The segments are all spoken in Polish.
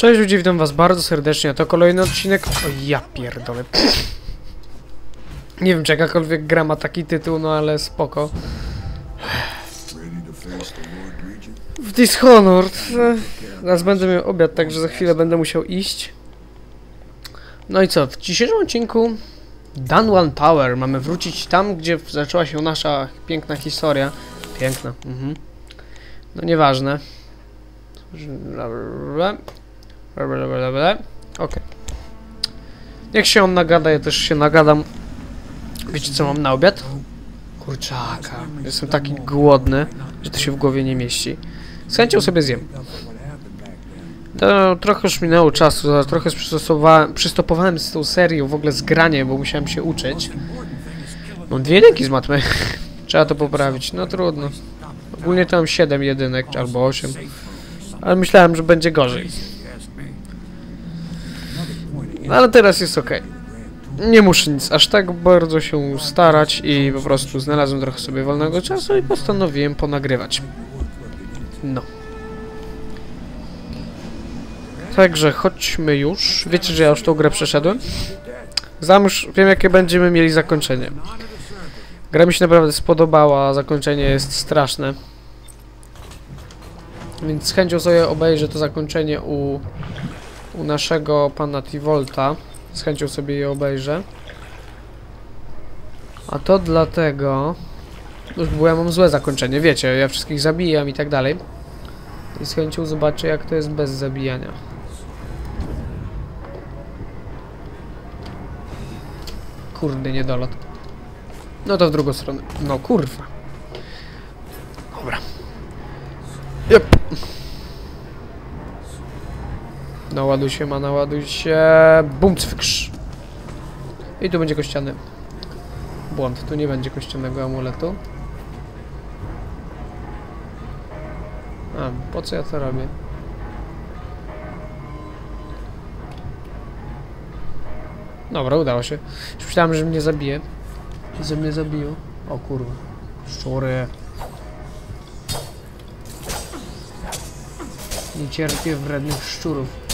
Cześć ludzie, witam was bardzo serdecznie, to kolejny odcinek... O ja pierdolę. Nie wiem czy jakakolwiek gra ma taki tytuł, no ale spoko. W Dishonored. Zaraz będę miał obiad, także za chwilę będę musiał iść. No i co, w dzisiejszym odcinku Dunwan Tower. Mamy wrócić tam, gdzie zaczęła się nasza piękna historia. Piękna, mhm. No nieważne. Okej. Niech się on nagada, ja też się nagadam. Wiecie co mam na obiad? Kurczaka. Jestem taki głodny, że to się w głowie nie mieści. Z chęcią sobie zjem. No, trochę już minęło czasu, za- trochę przystopowałem z tą serią, w ogóle z graniem, bo musiałem się uczyć. Mam dwie jedynki z matmy. Trzeba to poprawić, no trudno. Ogólnie to mam 7 jedynek, albo 8. Ale myślałem, że będzie gorzej. No, ale teraz jest ok. Nie muszę nic aż tak bardzo się starać i po prostu znalazłem trochę sobie wolnego czasu i postanowiłem ponagrywać. No. Także chodźmy już. Wiecie, że ja już tą grę przeszedłem? Znam już, wiem jakie będziemy mieli zakończenie. Gra mi się naprawdę spodobała, zakończenie jest straszne. Więc z chęcią sobie obejrzę to zakończenie u, u naszego pana Tivolta. Z chęcią sobie je obejrzę. A to dlatego... Już bo ja mam złe zakończenie, wiecie, ja wszystkich zabijam i tak dalej. I z chęcią zobaczę jak to jest bez zabijania. Kurde, niedolot. No to w drugą stronę. No kurwa. Dobra. Naładuj się, ma naładuj się. Bum, cwykrz. I tu będzie kościany. Błąd, tu nie będzie kościanego amuletu. A, po co ja to robię? Dobra, udało się. Już myślałem, że mnie zabije. Że mnie zabiją. O kurwa. Szczury. Nie cierpię wrednych szczurów.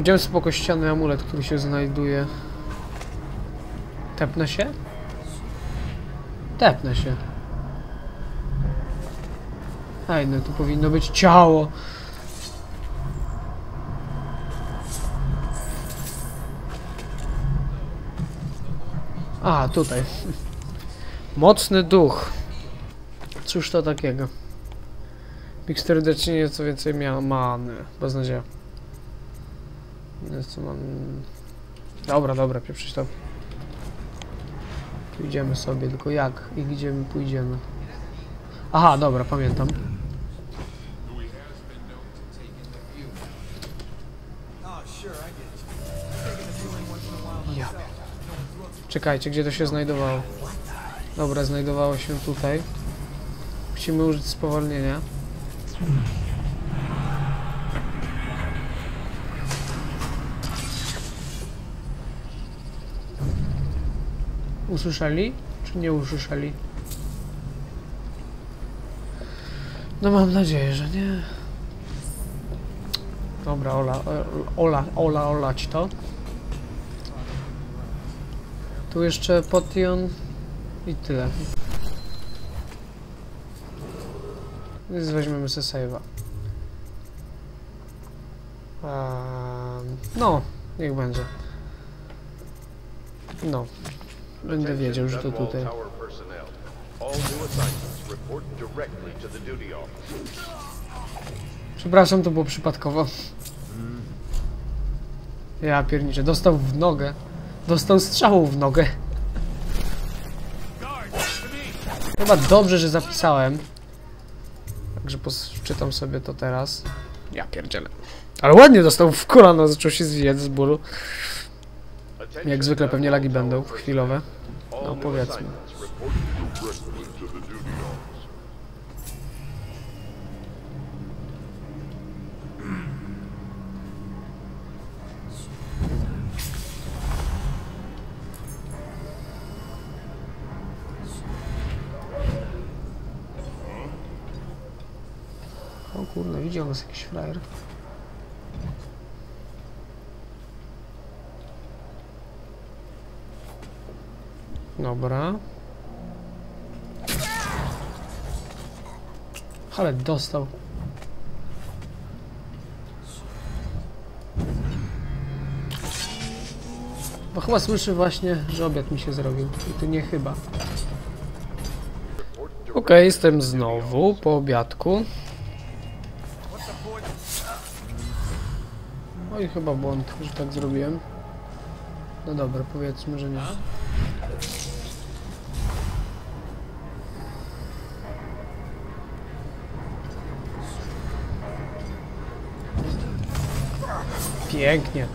Pójdziemy sobie po kościany amulet, który się znajduje. Tepnę się? Tepnę się. Ej, no tu powinno być ciało. A, tutaj. Mocny duch. Cóż to takiego? Mikstury decznie nieco więcej miał many. Beznadzieja. Nieco man... Dobra, dobra, pieprzyć to. Pójdziemy sobie, tylko jak i gdzie my pójdziemy? Aha, dobra, pamiętam. Czekajcie, gdzie to się znajdowało? Dobra, znajdowało się tutaj. Musimy użyć spowolnienia. Usłyszeli? Czy nie usłyszeli? No mam nadzieję, że nie. Dobra, Ola, Ola, Ola, olać to. Tu jeszcze potion i tyle. Więc weźmiemy sobie save'a. Ehm, no, niech będzie. No. Będę wiedział, że to tutaj. Przepraszam, to było przypadkowo. Ja pierniczę, dostał w nogę. Dostał strzału w nogę. Chyba dobrze, że zapisałem. Także czytam sobie to teraz. Ja pierdzielę. Ale ładnie dostał w kolano, zaczął się zwijać z bólu. Jak zwykle pewnie lagi będą chwilowe. No powiedzmy. O kurde, widział nas jakiś frajer. Dobra. Ale dostał. Bo chyba słyszy właśnie, że obiad mi się zrobił. I to nie chyba. Okej, jestem znowu po obiadku. Oj, chyba błąd, że tak zrobiłem. No dobra, powiedzmy, że nie. Pięknie.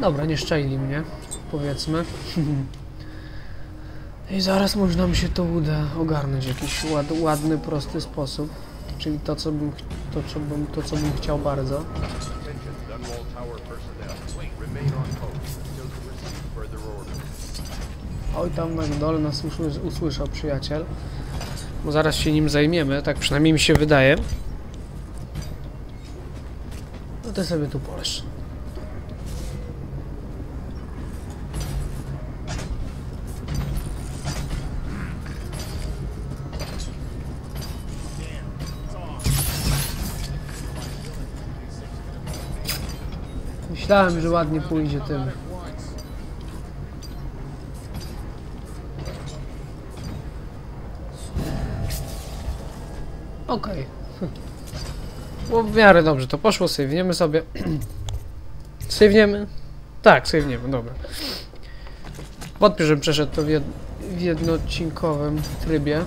Dobra, nie szczęli mnie, powiedzmy. I zaraz można mi się to uda ogarnąć w jakiś ład, ładny, prosty sposób. Czyli to, co bym, ch- to, co bym, to, co bym chciał bardzo. Oj, tam na dole nas usły, usłyszał przyjaciel. Bo zaraz się nim zajmiemy, tak przynajmniej mi się wydaje. No ty sobie tu polesz. Myślałem, że ładnie pójdzie tym. Okej. Było w miarę dobrze, to poszło, sejwniemy sobie. Sejwniemy? Tak, sejwniemy, dobra. Wątpię, żebym przeszedł to w, jed w trybie.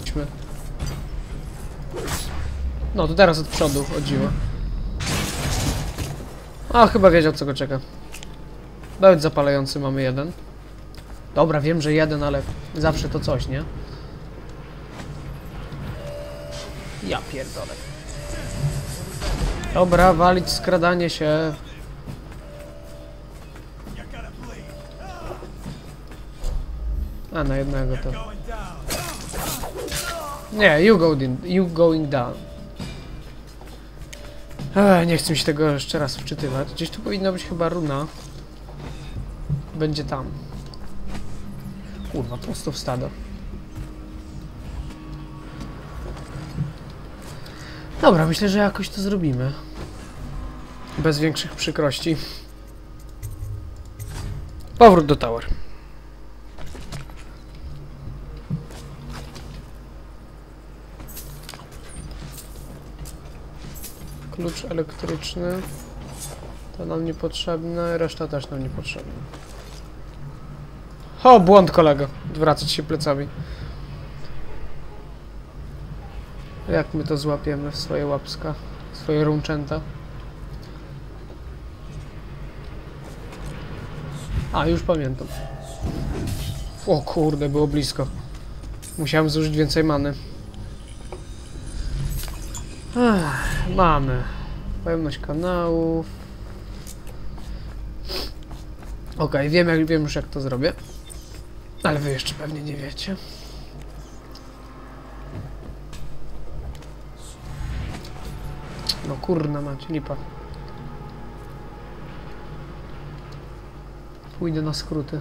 Idźmy. No, to teraz od przodu, o dziwo. A, chyba wiedział, co go czeka. Nawet zapalający mamy jeden. Dobra, wiem, że jeden, ale zawsze to coś, nie? Ja pierdolę. Dobra, walić skradanie się. A, na jednego to. Nie, you, go you going down. Ech, nie chcę mi się tego jeszcze raz wczytywać. Gdzieś tu powinna być chyba runa. Będzie tam. Kurwa, prosto w stado. Dobra, myślę, że jakoś to zrobimy. Bez większych przykrości. Powrót do tower. Klucz elektryczny. To nam niepotrzebne, reszta też nam niepotrzebna. O, błąd kolego. Odwracać się plecami. Jak my to złapiemy w swoje łapska? Swoje rączęta? A, już pamiętam. O kurde, było blisko. Musiałem zużyć więcej many. Ech, mamy. Pojemność kanałów. Okej, wiem, jak, wiem już jak to zrobię. Ale wy jeszcze pewnie nie wiecie. No kurna macie, lipa. Pójdę na skróty.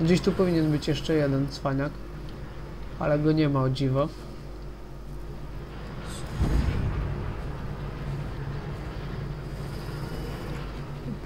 Gdzieś tu powinien być jeszcze jeden cwaniak. Ale go nie ma o dziwo.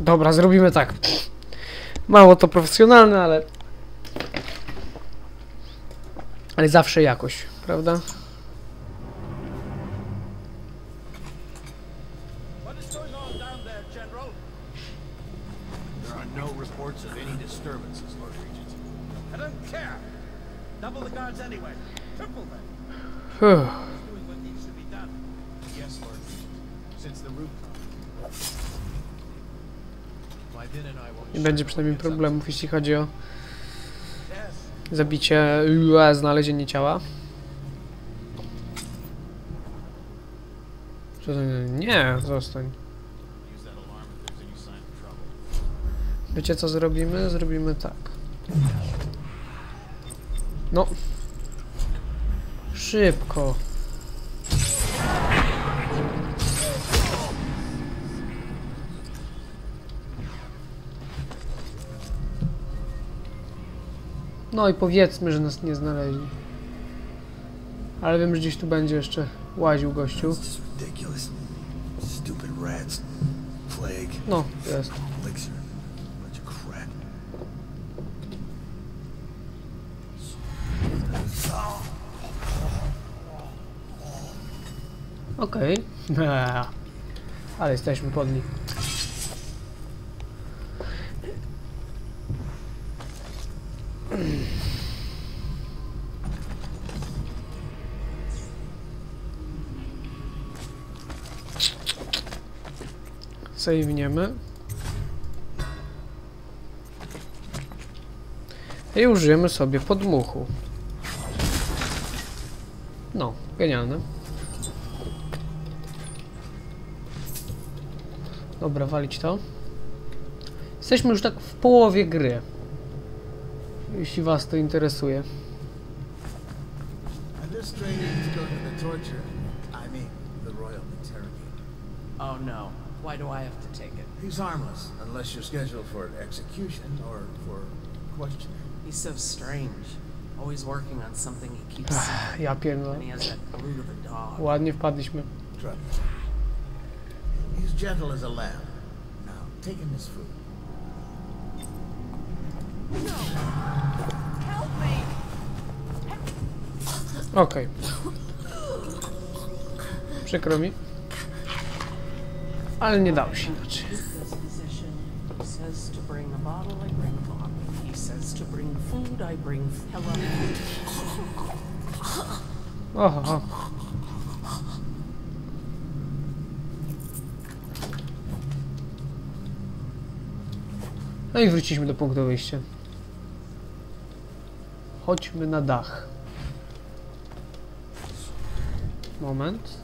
Dobra, zrobimy tak. Mało to profesjonalne, ale... Ale zawsze jakoś, prawda? What Nie będzie przynajmniej problemów, jeśli chodzi o zabicie, znalezienie ciała. Nie, zostań. Wiecie co zrobimy? Zrobimy tak. No. Szybko. No i powiedzmy, że nas nie znaleźli. Ale wiem, że gdzieś tu będzie jeszcze łaził gościu. No, jest. Okej. Ale jesteśmy podli. Sejwniemy. I użyjemy sobie podmuchu. No, genialne. Dobra, walić to. Jesteśmy już tak w połowie gry. Jeśli was to interesuje. Oh no. Why do I have to take it? He's harmless unless you're scheduled for execution or for questioning. He's so strange. Always working on something he keeps ah, secret. Ja pierdolę. And he has that brute of a dog. Ładnie wpadliśmy. Trust me. He's gentle as a lamb. Now, take him his food. No! Help Okej. Przykro mi. Ale nie dało się inaczej. Oho. No i wróciliśmy do punktu wyjścia. Chodźmy na dach. Moment.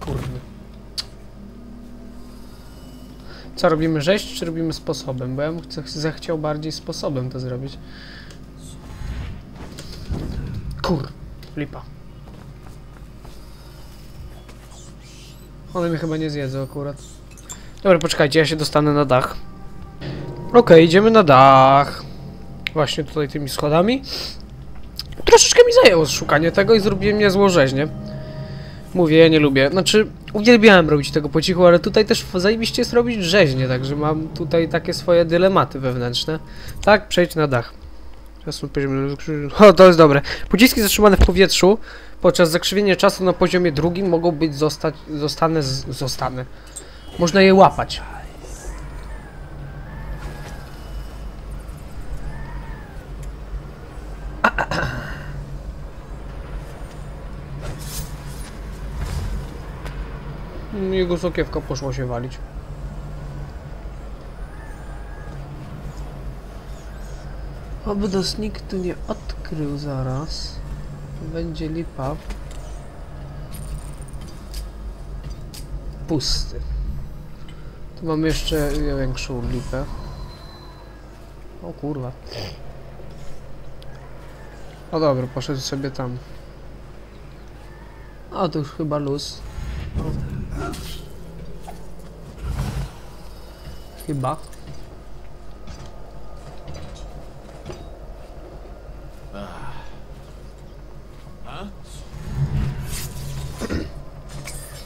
Kurde. Co robimy rzeź, czy robimy sposobem? Bo ja bym zechciał bardziej sposobem to zrobić. Kur... Lipa. One mnie chyba nie zjedzą akurat. Dobra, poczekajcie, ja się dostanę na dach. Okej, idziemy na dach. Właśnie tutaj tymi schodami. Troszeczkę mi zajęło szukanie tego i zrobiłem niezłą. Mówię, ja nie lubię. Znaczy, uwielbiałem robić tego po cichu, ale tutaj też zajebiście jest robić rzeźnie, także mam tutaj takie swoje dylematy wewnętrzne. Tak, przejdź na dach. O, to jest dobre. Pociski zatrzymane w powietrzu podczas zakrzywienia czasu na poziomie drugim mogą być zostać, zostane, z, zostane. Można je łapać. Mm, Jego sokiewka poszło się walić. Oby nas nikt tu nie odkrył zaraz. Będzie lipa. Pusty. Tu mamy jeszcze większą lipę. O kurwa. O dobra, poszedł sobie tam. A to już chyba luz. Chyba.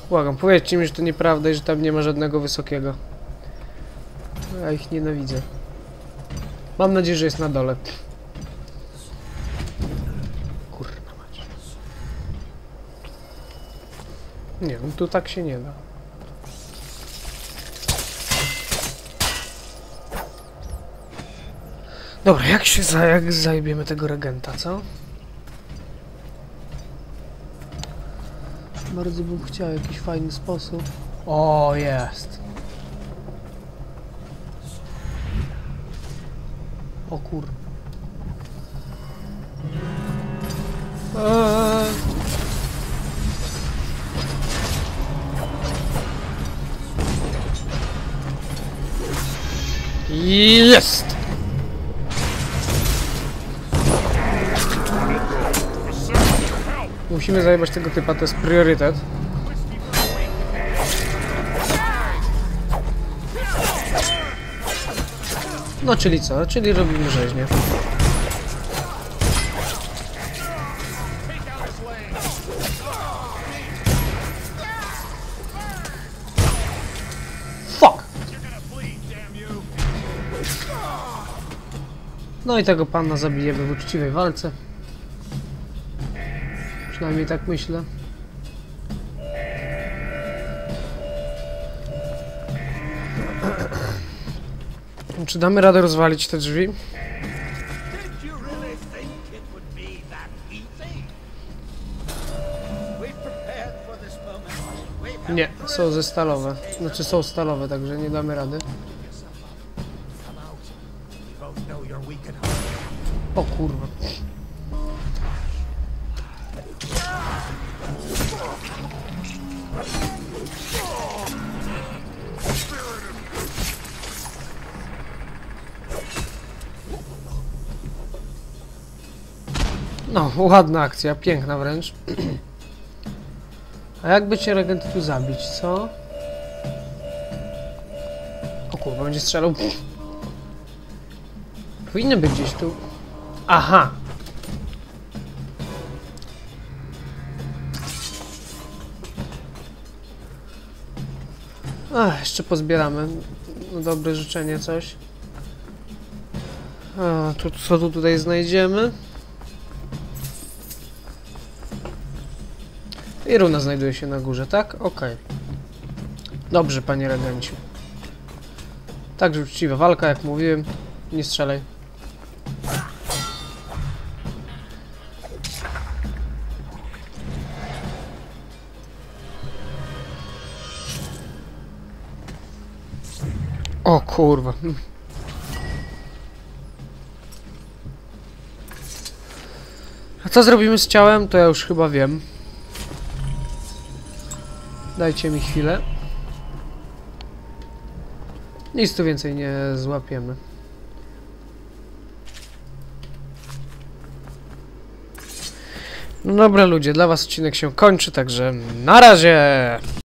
Błagam, powiedzcie mi, że to nieprawda i że tam nie ma żadnego wysokiego. Ja ich nienawidzę. Mam nadzieję, że jest na dole. Nie, tu tak się nie da. Dobra, jak się za, jak zajebiemy tego regenta, co? Bardzo bym chciał jakiś fajny sposób. O, jest. O kur... Eee. Jest! Musimy zajebać tego typa, to jest priorytet. No, czyli co? Czyli robimy rzeźnię. No i tego pana zabijemy w uczciwej walce. Przynajmniej tak myślę. Czy damy radę rozwalić te drzwi? Nie, są ze stalowe. Znaczy są stalowe, także nie damy rady. O kurwa. No, ładna akcja, piękna wręcz. A jakby cię regent tu zabić, co? O kurwa, będzie strzelał. Powinny być gdzieś tu. Aha! Ach, jeszcze pozbieramy. No, dobre życzenie, coś. A, tu, co tu tutaj znajdziemy? I runa znajduje się na górze, tak? Okej. Dobrze, panie regenci. Także uczciwa walka, jak mówiłem. Nie strzelaj. O kurwa. A co zrobimy z ciałem, to ja już chyba wiem. Dajcie mi chwilę. Nic tu więcej nie złapiemy. No dobra ludzie, dla was odcinek się kończy, także na razie!